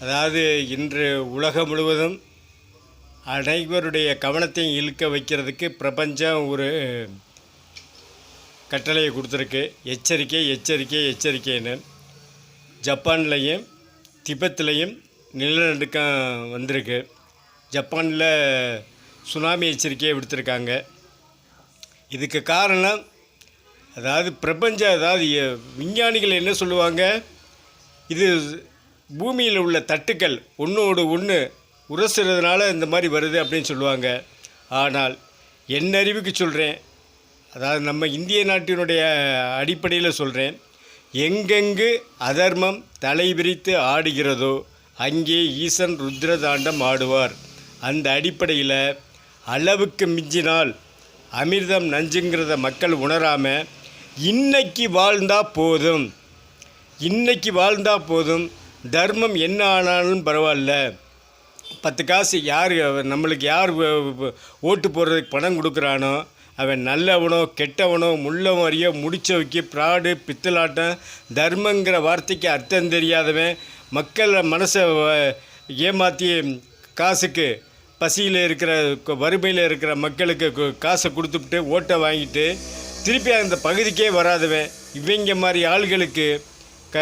அதாவது இன்று உலகம் முழுவதும் அனைவருடைய கவனத்தையும் இழுக்க வைக்கிறதுக்கு பிரபஞ்சம் ஒரு கட்டளையை கொடுத்துருக்கு. எச்சரிக்கை எச்சரிக்கை எச்சரிக்கைன்னு. ஜப்பான்லேயும் திபெத்துலேயும் நிலநடுக்கம் வந்திருக்கு. ஜப்பானில் சுனாமி எச்சரிக்கையை விடுத்திருக்காங்க. இதுக்கு காரணம் அதாவது பிரபஞ்சம் அதாவது விஞ்ஞானிகள் என்ன சொல்லுவாங்க? இது பூமியில் உள்ள தட்டுக்கள் ஒன்றோடு ஒன்று உரசுறதுனால இந்த மாதிரி வருது அப்படின்னு சொல்லுவாங்க. ஆனால் என் அறிவுக்கு சொல்கிறேன் அதாவது நம்ம இந்திய நாட்டினுடைய அடிப்படையில் சொல்கிறேன் எங்கெங்கு அதர்மம் தலை விரித்து ஆடுகிறதோ அங்கே ஈசன் ருத்ரதாண்டம் ஆடுவார். அந்த அடிப்படையில் அளவுக்கு மிஞ்சினால் அமிர்தம் நஞ்சுங்கிறத மக்கள் உணராமல் இன்னைக்கு வாழ்ந்தால் போதும். இன்னைக்கு வாழ்ந்தால் போதும். தர்மம் என்ன ஆனாலும் பரவாயில்ல. பத்து காசு யார் நம்மளுக்கு யார் ஓட்டு போடுறதுக்கு பணம் கொடுக்குறானோ அவன் நல்லவனோ கெட்டவனோ முள்ளவரியோ முடிச்சவைக்கு பிராடு பித்தலாட்டம் தர்மங்கிற வார்த்தைக்கு அர்த்தம் தெரியாதவன் மக்கள் மனசை ஏமாற்றி காசுக்கு பசியில் இருக்கிற வறுமையில் இருக்கிற மக்களுக்கு காசை கொடுத்துட்டு ஓட்டை வாங்கிட்டு திருப்பி அந்த பகுதிக்கே வராதவன். இவங்க மாதிரி ஆள்களுக்கு க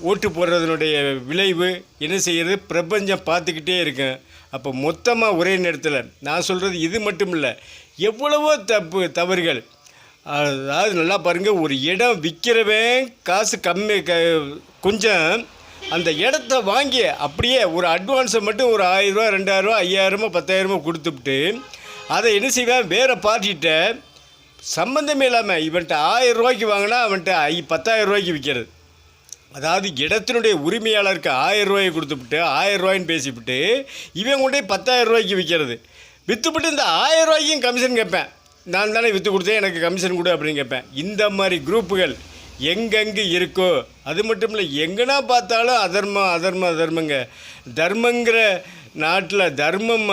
ஓட்டு போடுறதுனுடைய விளைவு என்ன செய்கிறது பிரபஞ்சம் பார்த்துக்கிட்டே இருக்கேன் அப்போ மொத்தமாக ஒரே நேரத்தில் நான் சொல்கிறது இது மட்டும் இல்லை எவ்வளவோ தப்பு தவறுகள். அதாவது நல்லா பாருங்கள் ஒரு இடம் விற்கிறவன் காசு கம்மி க கொஞ்சம் அந்த இடத்த வாங்கி அப்படியே ஒரு அட்வான்ஸை மட்டும் ஒரு ஆயிரரூவா ரெண்டாயிரரூவா ஐயாயிரமோ பத்தாயிரமோ கொடுத்துப்புட்டு அதை என்ன செய்வேன்? வேறு பார்ட்டிகிட்ட சம்மந்தமே இல்லாமல் இவன்கிட்ட ஆயிரம் ரூபாய்க்கு வாங்கினா அவன்கிட்ட ஐ பத்தாயிரம் ரூபாய்க்கு விற்கிறது அதாவது இடத்தினுடைய உரிமையாளருக்கு ஆயிரம் ரூபாயை கொடுத்துவிட்டு ஆயிரம் ரூபாய்ன்னு பேசிவிட்டு இவன் கொண்டே பத்தாயிரம் ரூபாய்க்கு விற்கிறது விற்றுப்பட்டு இந்த ஆயிரம் ரூபாய்க்கும் கமிஷன் கேட்பேன். நான் தானே விற்று கொடுத்தேன் எனக்கு கமிஷன் கொடு அப்படின்னு கேட்பேன். இந்த மாதிரி குரூப்புகள் எங்கெங்கே இருக்கோ அது மட்டும் இல்லை எங்கன்னா பார்த்தாலும் அதர்மம் அதர்மம் அதர்மங்க. தர்மங்கிற நாட்டில் தர்மம்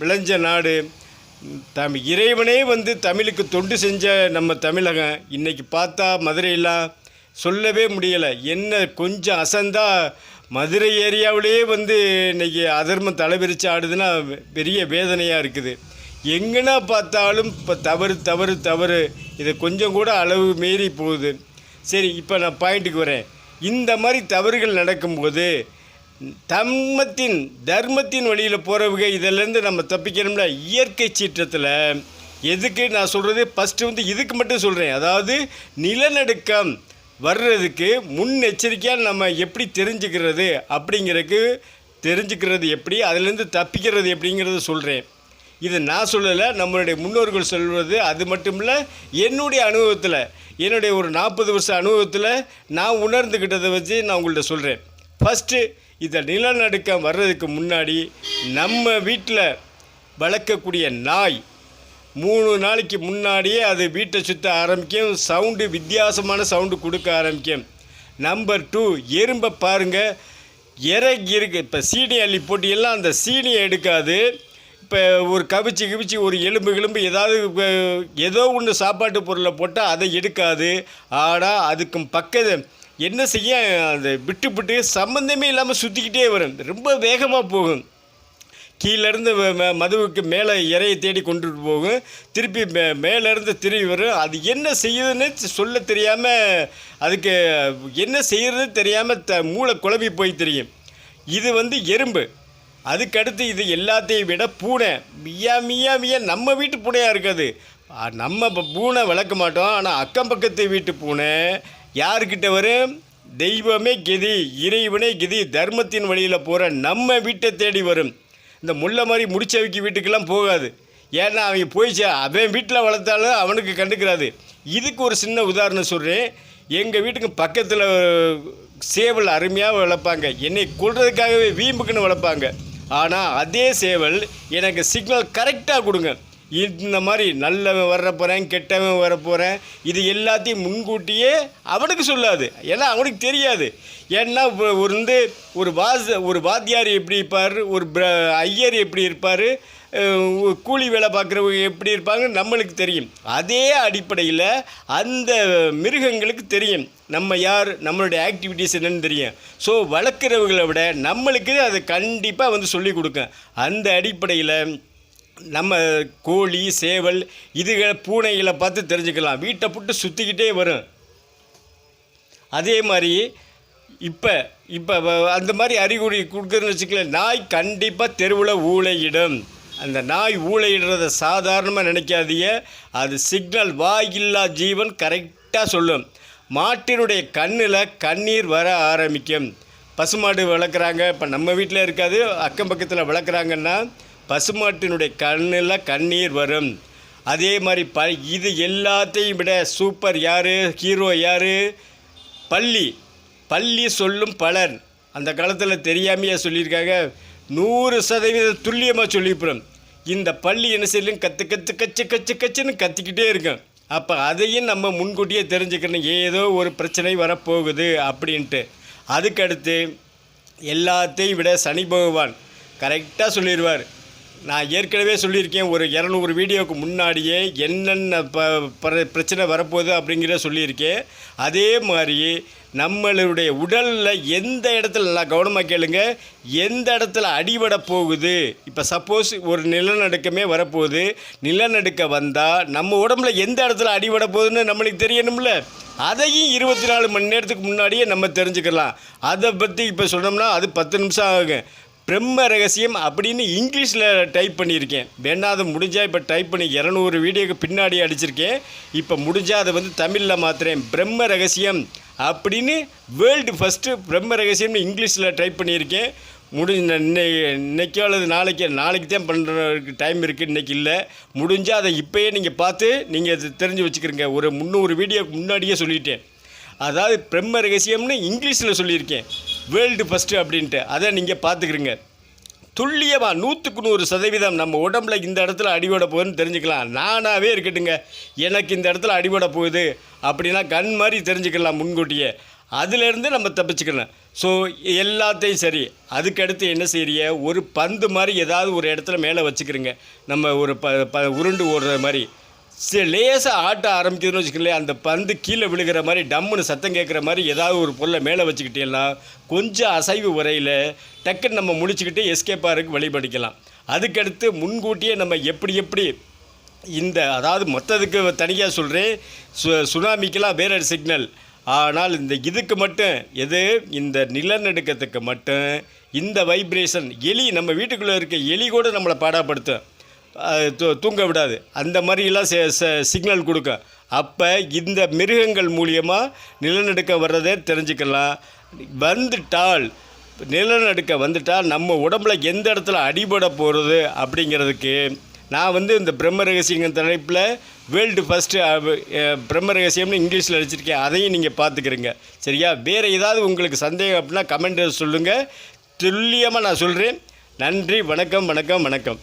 விளைஞ்ச நாடு. தம் இறைவனே வந்து தமிழுக்கு தொண்டு செஞ்ச நம்ம தமிழகம். இன்றைக்கி பார்த்தா மதுரையெல்லாம் சொல்லவே முடியலை. என்ன கொஞ்சம் அசந்தா மதுரை ஏரியாவிலேயே வந்து இன்னைக்கு அதர்மம் தலைவிரிச்சு ஆடுதுன்னா பெரிய வேதனையாக இருக்குது. எங்கன்னா பார்த்தாலும் இப்போ தவறு தவறு தவறு. இது கொஞ்சம் கூட அளவு மீறி போகுது. சரி இப்போ நான் பாயிண்ட்டுக்கு வரேன். இந்த மாதிரி தவறுகள் நடக்கும்போது தர்மத்தின் தர்மத்தின் வழியில் போகிறவங்க இதிலேருந்து நம்ம தப்பிக்கணும்ல? இயற்கை சீற்றத்தில் எதுக்கு நான் சொல்கிறது ஃபஸ்ட்டு வந்து இதுக்கு மட்டும் சொல்கிறேன் அதாவது நிலநடுக்கம் வர்றதுக்கு முன்னெச்சரிக்கையாக நம்ம எப்படி தெரிஞ்சுக்கிறது அப்படிங்கிறதுக்கு தெரிஞ்சுக்கிறது எப்படி அதுலேருந்து தப்பிக்கிறது எப்படிங்கிறத சொல்கிறேன் இது நான் சொல்லலை நம்மளுடைய முன்னோர்கள் சொல்வது அது மட்டும் இல்லை என்னுடைய அனுபவத்தில் என்னுடைய ஒரு நாற்பது வருஷ அனுபவத்தில் நான் உணர்ந்துக்கிட்டதை வச்சு நான் உங்கள்கிட்ட சொல்கிறேன் ஃபஸ்ட்டு இந்த நிலநடுக்கம் வர்றதுக்கு முன்னாடி நம்ம வீட்டில் வளர்க்கக்கூடிய நாய் மூணு நாளைக்கு முன்னாடியே அது வீட்டை சுற்ற ஆரம்பிக்கும். சவுண்டு வித்தியாசமான சவுண்டு கொடுக்க ஆரம்பிக்கும். நம்பர் டூ எறும்பை பாருங்கள் இறங்கி இருக்கு. இப்போ சீனி அள்ளி போட்டியெல்லாம் அந்த சீனியை எடுக்காது. இப்போ ஒரு கவிச்சு கிவிச்சு ஒரு எலும்பு எலும்பு ஏதாவது ஏதோ ஒன்று சாப்பாட்டு பொருளை போட்டால் அதை எடுக்காது. ஆனால் அதுக்கும் பக்கத்து என்ன செய்ய அந்த விட்டு விட்டு சம்மந்தமே இல்லாமல் சுற்றிக்கிட்டே வரும். ரொம்ப வேகமாக போகும். கீழேருந்து மதுவுக்கு மேலே இறையை தேடி கொண்டுட்டு போகும் திருப்பி மே மேலேருந்து திரும்பி வரும் அது என்ன செய்யுதுன்னு சொல்ல தெரியாமல் அதுக்கு என்ன செய்யறது தெரியாமல் த மூளை குழம்பி போய் தெரியும். இது வந்து எறும்பு. அதுக்கடுத்து இது எல்லாத்தையும் விட பூனை. மியா மியா மியா நம்ம வீட்டு பூனையாக இருக்காது. நம்ம பூனை வளர்க்க மாட்டோம். ஆனால் அக்கம் பக்கத்து வீட்டு பூனை யாருக்கிட்ட வரும்? தெய்வமே கெதி இறைவனே கெதி தர்மத்தின் வழியில் போகிற நம்ம வீட்டை தேடி வரும். இந்த முல்லை மாதிரி முடிச்சவிக்கு வீட்டுக்கெல்லாம் போகாது. ஏன்னா அவங்க போயிச்சா அவன் வீட்டில் வளர்த்தாலும் அவனுக்கு கண்டுக்கிறாது. இதுக்கு ஒரு சின்ன உதாரணம் சொல்கிறேன் எங்கள் வீட்டுக்கு பக்கத்தில் சேவல் அருமையாக வளர்ப்பாங்க. என்னை கொள்றதுக்காகவே வீம்புக்குன்னு வளர்ப்பாங்க. ஆனால் அதே சேவல் எனக்கு சிக்னல் கரெக்டாக கொடுங்க. இந்த மாதிரி நல்லவன் வரப்போகிறேன் கெட்டவன் வர போகிறேன் இது எல்லாத்தையும் முன்கூட்டியே அவனுக்கு சொல்லாது. ஏன்னா அவனுக்கு தெரியாது. ஏன்னா ஒரு வந்து ஒரு வாஸ் ஒரு வாத்தியார் எப்படி இருப்பார் ஒரு ஐயர் எப்படி இருப்பார் கூலி வேலை பார்க்குறவங்க எப்படி இருப்பாங்க நம்மளுக்கு தெரியும். அதே அடிப்படையில் அந்த மிருகங்களுக்கு தெரியும். நம்ம யார் நம்மளுடைய ஆக்டிவிட்டீஸ் என்னென்னு தெரியும். ஸோ வளர்க்குறவங்களை விட நம்மளுக்கு அதை கண்டிப்பாக வந்து சொல்லிக் கொடுக்கும். அந்த அடிப்படையில் நம்ம கோழி சேவல் இதுகளை பூனைகளை பார்த்து தெரிஞ்சுக்கலாம். வீட்டை புட்டு சுற்றிக்கிட்டே வரும். அதே மாதிரி இப்போ இப்போ அந்த மாதிரி அறிகுறி கொடுக்குறதுன்னு வச்சுக்கல நாய் கண்டிப்பாக தெருவில் ஊழையிடும் அந்த நாய் ஊழையிடுறத சாதாரணமாக நினைக்காதீங்க. அது சிக்னல் வாயில்லா ஜீவன் கரெக்டாக சொல்லும். மாட்டினுடைய கண்ணில் கண்ணீர் வர ஆரம்பிக்கும். பசுமாடு வளர்க்குறாங்க. இப்போ நம்ம வீட்டில் இருக்காது அக்கம் பக்கத்தில் வளர்க்குறாங்கன்னா பசுமாட்டினுடைய கண்ணில் கண்ணீர் வரும். அதே மாதிரி ப இது எல்லாத்தையும் விட சூப்பர் யார்? ஹீரோ யார்? பள்ளி பள்ளி சொல்லும் பலன் அந்த காலத்தில் தெரியாமையே சொல்லியிருக்காங்க. நூறு சதவீதம் துல்லியமாக சொல்லிப்புறோம் இந்த பள்ளி என்ன செய்யலும் கற்று கற்று கச்சு கச்சு கச்சுன்னு கத்திக்கிட்டே இருக்கும். அப்போ அதையும் நம்ம முன்கூட்டியே தெரிஞ்சுக்கணும். ஏதோ ஒரு பிரச்சனை வரப்போகுது அப்படின்ட்டு. அதுக்கடுத்து எல்லாத்தையும் விட சனி பகவான் கரெக்டாக சொல்லிடுவார் நான் ஏற்கனவே சொல்லியிருக்கேன் ஒரு இரநூறு வீடியோவுக்கு முன்னாடியே என்னென்ன ப பிரச்சனை வரப்போகுது அப்படிங்கிறத சொல்லியிருக்கேன். அதே மாதிரி நம்மளுடைய உடலில் எந்த இடத்துல நல்லா கவனமாக கேளுங்க எந்த இடத்துல அடிபட போகுது? இப்போ சப்போஸ் ஒரு நிலநடுக்கமே வரப்போகுது. நிலநடுக்க வந்தால் நம்ம உடம்புல எந்த இடத்துல அடிபட போகுதுன்னு நம்மளுக்கு தெரியணும்ல? அதையும் இருபத்தி நாலு மணி நேரத்துக்கு முன்னாடியே நம்ம தெரிஞ்சுக்கலாம். அதை பற்றி இப்போ சொன்னோம்னா அது பத்து நிமிஷம் ஆகுங்க. பிரம்ம ரகசியம் அப்படின்னு இங்கிலீஷில் டைப் பண்ணியிருக்கேன். வேணா அது முடிஞ்சால் இப்போ டைப் பண்ணி இரநூறு வீடியோக்கு பின்னாடி அடிச்சிருக்கேன். இப்போ முடிஞ்சால் அதை வந்து தமிழில் மாத்துறேன். பிரம்ம ரகசியம் அப்படின்னு வேர்ல்டு ஃபஸ்ட்டு பிரம்ம ரகசியம்னு இங்கிலீஷில் டைப் பண்ணியிருக்கேன். முடிஞ்ச இன்னைக்கு இன்றைக்கோ அல்லது நாளைக்கு நாளைக்கு தான் பண்ணுறதுக்கு டைம் இருக்குது இன்றைக்கி இல்லை. முடிஞ்சால் அதை இப்போயே நீங்கள் பார்த்து நீங்கள் தெரிஞ்சு வச்சுக்கிறீங்க ஒரு முந்நூறு வீடியோக்கு முன்னாடியே சொல்லிட்டேன். அதாவது பிரம்ம ரகசியம்னு இங்கிலீஷில் சொல்லியிருக்கேன். வேர்ல்டு ஃபஸ்ட்டு அப்படின்ட்டு. அதை நீங்கள் பார்த்துக்கிறீங்க. துல்லியமாக நூற்றுக்கு நூறு சதவீதம் நம்ம உடம்புல இந்த இடத்துல அடிபட போகுதுன்னு தெரிஞ்சுக்கலாம். நானாகவே இருக்கட்டுங்க. எனக்கு இந்த இடத்துல அடிபட போகுது அப்படின்னா கண் மாதிரி தெரிஞ்சுக்கலாம் முன்கூட்டியே. அதுலேருந்து நம்ம தப்பிச்சுக்கலாம். ஸோ எல்லாத்தையும் சரி. அதுக்கடுத்து என்ன செய்கிறிய ஒரு பந்து மாதிரி ஏதாவது ஒரு இடத்துல மேலே வச்சுக்கிறீங்க. நம்ம ஒரு ப ப உருண்டு ஓடுற மாதிரி. சரி லேசாக ஆட்ட ஆரம்பிக்குதுன்னு வச்சுக்கோங்களேன் அந்த பந்து கீழே விழுகிற மாதிரி டம்முன்னு சத்தம் கேட்குற மாதிரி ஏதாவது ஒரு பொருளை மேலே வச்சுக்கிட்டீங்கன்னா கொஞ்சம் அசைவு உரையில் டக்குன்னு நம்ம முடிச்சுக்கிட்டு எஸ்கேப்பாருக்கு வழிபடிக்கலாம் அதுக்கடுத்து முன்கூட்டியே நம்ம எப்படி எப்படி இந்த அதாவது மொத்தத்துக்கு தனியாக சொல்கிறேன் சு சுனாமிக்கெலாம் வேற சிக்னல் ஆனால் இந்த இதுக்கு மட்டும் எது? இந்த நிலநடுக்கத்துக்கு மட்டும் இந்த வைப்ரேஷன் எலி நம்ம வீட்டுக்குள்ளே இருக்க எலி கூட நம்மளை பாடாப்படுத்தும். தூ தூங்க விடாது. அந்த மாதிரிலாம் சிக்னல் கொடுக்கும் அப்போ இந்த மிருகங்கள் மூலியமாக நிலநடுக்கம் வர்றதே தெரிஞ்சுக்கலாம். வந்துட்டால் நிலநடுக்கம் வந்துட்டால் நம்ம உடம்புல எந்த இடத்துல அடிபட போகிறது அப்படிங்கிறதுக்கு நான் வந்து இந்த பிரம்ம ரகசியங்க தலைப்பில் வேர்ல்டு ஃபஸ்ட்டு பிரம்ம ரகசியம்னு இங்கிலீஷில் அடிச்சிருக்கேன். அதையும் நீங்கள் பார்த்துக்கிறீங்க. சரியா? வேறு ஏதாவது உங்களுக்கு சந்தேகம் அப்படின்னா கமெண்ட் சொல்லுங்கள் துல்லியமாக நான் சொல்கிறேன் நன்றி வணக்கம் வணக்கம் வணக்கம்.